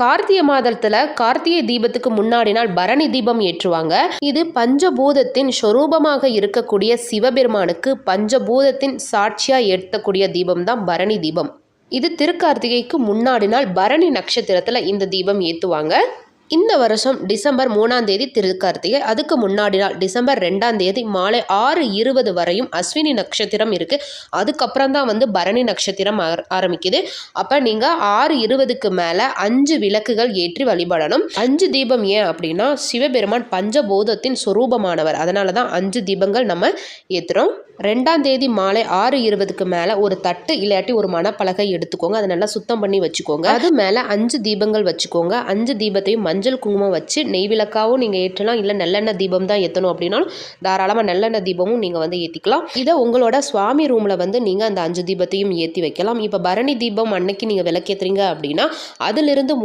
கார்த்திகை மாதத்துல கார்த்திகை தீபத்துக்கு முன்னாடி நாள் பரணி தீபம் ஏற்றுவாங்க. இது பஞ்சபூதத்தின் சொரூபமாக இருக்கக்கூடிய சிவபெருமானுக்கு பஞ்சபூதத்தின் சாட்சியா ஏற்றக்கூடிய தீபம் தான் பரணி தீபம். இது திருக்கார்த்திகைக்கு முன்னாடி நாள் பரணி நட்சத்திரத்துல இந்த தீபம் ஏற்றுவாங்க இந்த வருஷம் டிசம்பர் மூணாம் தேதி திருக்கார்த்திகை. அதுக்கு முன்னாடி நாள் டிசம்பர் ரெண்டாம் தேதி மாலை ஆறு இருபது வரையும் அஸ்வினி நட்சத்திரம் இருக்குது அதுக்கப்புறம் தான் வந்து பரணி நட்சத்திரம் ஆர- ஆரம்பிக்குது. அப்போ நீங்கள் ஆறு இருபதுக்கு மேலே அஞ்சு விளக்குகள் ஏற்றி வழிபடணும். அஞ்சு தீபம் ஏன் அப்படின்னா சிவபெருமான் பஞ்சபோதத்தின் சொரூபமானவர். அதனால தான் அஞ்சு தீபங்கள் நம்ம ஏற்றுறோம் ரெண்டாம் தேதி மாலை ஆறு இருபதுக்கு மேலே ஒரு தட்டு இல்லாட்டி ஒரு மணப்பலகை எடுத்துக்கோங்க. அதை நல்லா சுத்தம் பண்ணி வச்சுக்கோங்க. அது மேலே அஞ்சு தீபங்கள் வச்சுக்கோங்க. அஞ்சு தீபத்தையும் மஞ்சள் குங்குமம் வச்சு நெய் விளக்காவும் நீங்கள் ஏற்றலாம். இல்லை நல்லெண்ணெய் தீபம் தான் ஏற்றணும் அப்படின்னாலும் தாராளமாக நல்லெண்ணெய் தீபமும் நீங்கள் வந்து ஏற்றிக்கலாம் இதை உங்களோட சுவாமி ரூமில் வந்து நீங்கள் அந்த அஞ்சு தீபத்தையும் ஏற்றி வைக்கலாம். இப்போ பரணி தீபம் அன்னைக்கு நீங்கள் விளக்கேற்றுறீங்க அப்படின்னா அதிலிருந்து